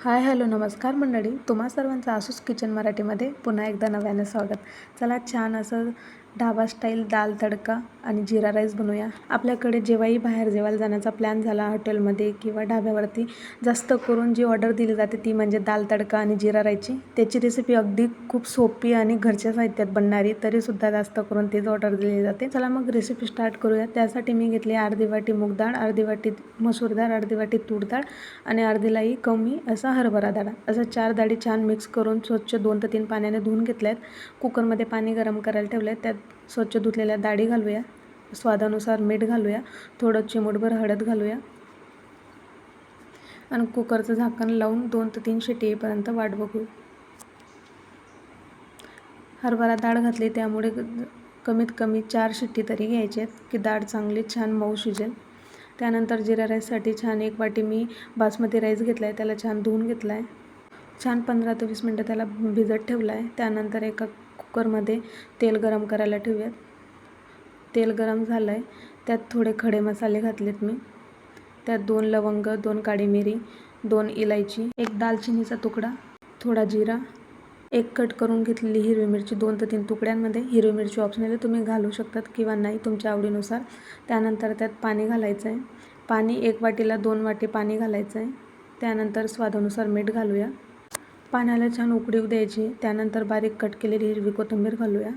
Hi hello नमस्कार मंडळी. तुम्हा सर्वांचं आसूस किचन मराठीमध्ये पुन्हा एकदा नव्यानं स्वागत. चला छान असं ढाबा स्टाईल दाल तडका आणि जिरा राईस बनवूया. आपल्याकडे जेव्हाही बाहेर जेवायला जाण्याचा प्लॅन झाला हॉटेलमध्ये किंवा ढाब्यावरती जास्त करून जी ऑर्डर दिली जाते ती म्हणजे दाल तडका आणि जिरा राईसची त्याची रेसिपी अगदी खूप सोपी आणि घरच्या साहित्यात बनणारी तरीसुद्धा जास्त करून तीच ऑर्डर दिली जाते. चला मग रेसिपी स्टार्ट करूया त्यासाठी मी घेतली अर्धी वाटी मूग डाळ अर्धी वाटी मसूर डाळ अर्धी वाटी तूर डाळ आणि अर्धीलाही कमी असा हरभरा डाळ असं चार डाळी छान मिक्स करून स्वच्छ दोन ते तीन पाण्याने धुवून घेतल्या आहेत कुकरमध्ये पाणी गरम करायला ठेवलं आहे त्यात स्वच्छ धुतलेल्या डाळी घालूया स्वादानुसार मीठ घालूया थोडं चिमूटभर हळद घालूया. आणि कुकरचं झाकण लावून दोन ते तीन शिटी येईपर्यंत वाट बघू. हरभरा डाळ घातली त्यामुळे कमीत कमी चार शिट्टी तरी घ्यायचे आहेत की डाळ चांगली छान मऊ शिजेल. त्यानंतर जिरा राईससाठी छान एक वाटी मी बासमती राईस घेतला आहे त्याला छान धुवून घेतला आहे छान पंधरा ते वीस मिनटं त्याला भिजत ठेवलं आहे त्यानंतर एका कुकरमध्ये तेल गरम करायला ठेवूयात. तेल गरम झालं आहे त्यात थोडे खडे मसाले घातलेत मी. त्यात दोन लवंग दोन काळी मिरी दोन इलायची एक दालचिनीचा तुकडा थोडा जिरा एक कट करून घेतलेली हिरवी मिरची दोन ते तीन तुकड्यांमध्ये. हिरवी मिरची ऑप्शनल आहे तुम्ही घालू शकतात किंवा नाही तुमच्या आवडीनुसार. त्यानंतर त्यात पाणी घालायचं आहे पाणी एक वाटीला दोन वाटी पाणी घालायचं आहे त्यानंतर स्वादानुसार मीठ घालूया. पाण्याला छान उकळीव द्यायची. त्यानंतर बारीक कट केलेली हिरवी कोथिंबीर घालूया.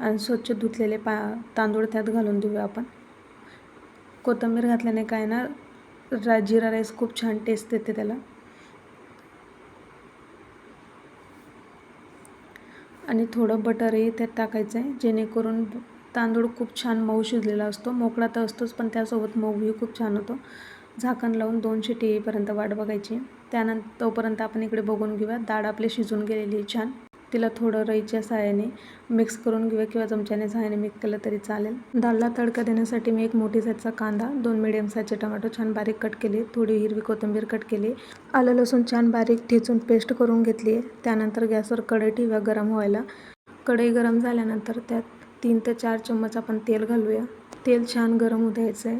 आणि स्वच्छ धुतलेले पा तांदूळ त्यात घालून देऊया आपण. कोथिंबीर घातल्याने काय ना रा जिरा राईस खूप छान टेस्ट देते त्याला. आणि थोडं बटरही त्यात टाकायचं आहे जेणेकरून तांदूळ खूप छान मऊ शिजलेला असतो. मोकळा तर असतोच पण त्यासोबत मऊही खूप छान होतो. झाकण लावून दोन शिटी येईपर्यंत वाट बघायची. त्यानंतर तोपर्यंत आपण इकडे बघून घेऊया. डाळ आपली शिजून गेलेली छान. तिला थोडं रईच्या सहाय्याने मिक्स करून घेऊया किंवा चमच्याने सहाय्याने मिक्स केलं तरी चालेल. डाळला तडका देण्यासाठी मी एक मोठी साईजचा कांदा दोन मिडियम साईजचे टोमॅटो छान बारीक कट केले. थोडी हिरवी कोथिंबीर कट केली. आलं लसूण छान बारीक ठेचून पेस्ट करून घेतली. त्यानंतर गॅसवर कढई ठेवूया गरम व्हायला. कढई गरम झाल्यानंतर त्यात तीन ते चार चम्मच आपण तेल घालूया. तेल छान गरम होऊ द्यायचं आहे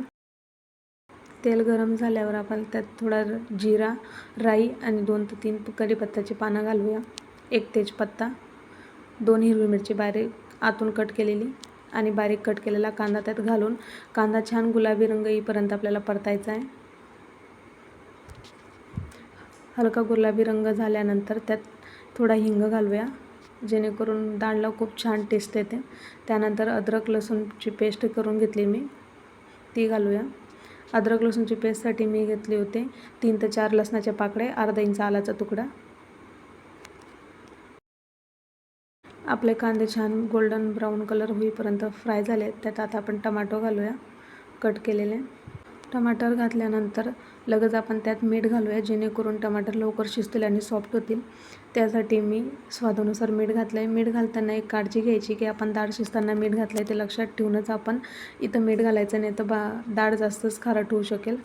तेल गरम झाल्यावर आपण त्यात थोडा जिरा राई आणि दोन ते तीन कढीपत्त्याची पानं घालूया. एक तेजपत्ता दोन हिरवी मिरची बारीक आतून कट केलेली आणि बारीक कट केलेला कांदा त्यात घालून कांदा छान गुलाबी रंग येईपर्यंत आपल्याला परतायचा आहे. हलका गुलाबी रंग झाल्यानंतर त्यात थोडा हिंग घालूया. जेणेकरून डाळला खूप छान टेस्ट येते. त्यानंतर अद्रक लसूणची पेस्ट करून घेतली मी. ती घालूया. अद्रक लसूणची पेस्टसाठी मी घेतले होते. तीन ते चार लसणाचे पाकडे अर्धा इंच आलाचा तुकडा. आपले कांदे छान गोल्डन ब्राऊन कलर होईपर्यंत फ्राय झाले त्यात आता आपण टमाटो घालूया. कट केलेले. टमाटर घातल्यानंतर लगेच आपण त्यात मीठ घालूया जेणेकरून टमाटर लवकर शिजतील आणि सॉफ्ट होतील. त्यासाठी मी स्वादानुसार मीठ घातलं आहे मीठ घालताना एक काळजी घ्यायची की आपण डाळ शिजताना मीठ घातलं आहे ते लक्षात ठेवूनच आपण इथं मीठ घालायचं नाही तर बा डाळ जास्तच खारट होऊ शकेल.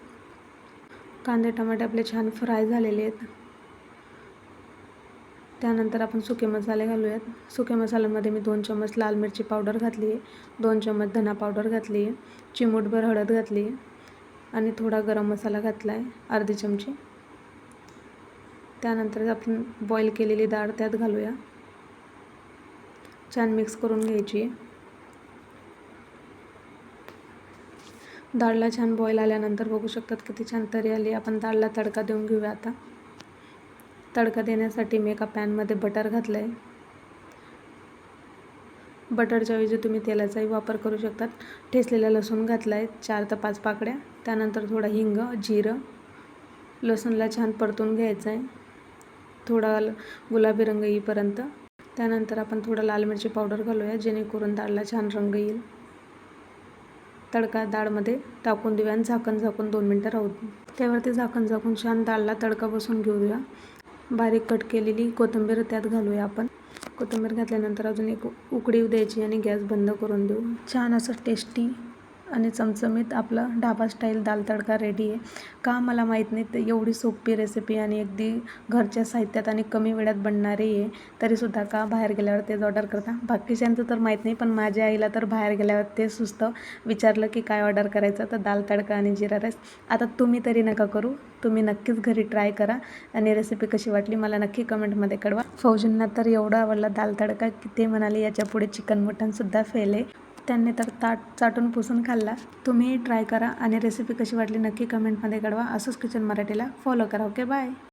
कांदे टमाटे आपले छान फ्राय झालेले आहेत. त्यानंतर आपण सुके मसाले घालूयात. सुके मसाल्यामध्ये मी दोन चम्मच लाल मिरची पावडर घातली आहे दोन चम्मच धना पावडर घातली आहे चिमूटभर हळद घातली आहे आणि थोडा गरम मसाला घातला आहे अर्धी चमची. त्यानंतर आपण बॉईल केलेली डाळ त्यात घालूया. छान मिक्स करून घ्यायची. आहे डाळला छान बॉईल आल्यानंतर बघू शकतात किती छान तरी आली. आपण डाळला तडका देऊन घेऊया आता. तडका देण्यासाठी मी एका पॅनमध्ये बटर घातलं आहे बटरच्या ऐवजी तुम्ही तेलाचाही वापर करू शकतात. ठेचलेला लसूण घातला आहे चार ते पाच पाकड्या त्यानंतर थोडा हिंग जिरं. लसूणला छान परतून घ्यायचं आहे थोडा गुलाबी रंग येईपर्यंत. त्यानंतर आपण थोडं लाल मिरची पावडर घालूया जेणेकरून डाळला छान रंग येईल. तडका डाळमध्ये टाकून देऊया आणि झाकण झाकून दोन मिनटं राहू त्यावरती झाकण झाकून छान डाळला तडका बसून घेऊया. बारीक कट केलेली कोथिंबीर त्यात घालूया आपण. कोथिंबीर घातल्यानंतर अजून एक उकडी द्यायची आणि गॅस बंद करून देऊ. छान असं टेस्टी आणि चमचमीत आपलं ढाबा स्टाईल दाल तडका रेडी आहे. का मला माहीत नाही ते एवढी सोपी रेसिपी आणि अगदी घरच्या साहित्यात आणि कमी वेळात बनणारी आहे तरीसुद्धा का बाहेर गेल्यावर तेच ऑर्डर करता? बाकीच्यांचं तर माहीत नाही पण माझ्या आईला तर बाहेर गेल्यावर ते सुचतं विचारलं की काय ऑर्डर करायचं? तर दाल तडका आणि जिरा राईस आता तुम्ही तरी नका करू. तुम्ही नक्कीच घरी ट्राय करा. आणि रेसिपी कशी वाटली मला नक्की कमेंटमध्ये कळवा. फौजींना तर एवढा आवडला दाल तडका की ते म्हणाले याच्यापुढे चिकन मटनसुद्धा फेल आहे. त्यांनी तर ताट चाटून पुसून खाल्ला. तुम्ही ट्राय करा आणि रेसिपी कशी वाटली नक्की कमेंटमध्ये कळवा. असंच किचन मराठीला फॉलो करा. Okay bye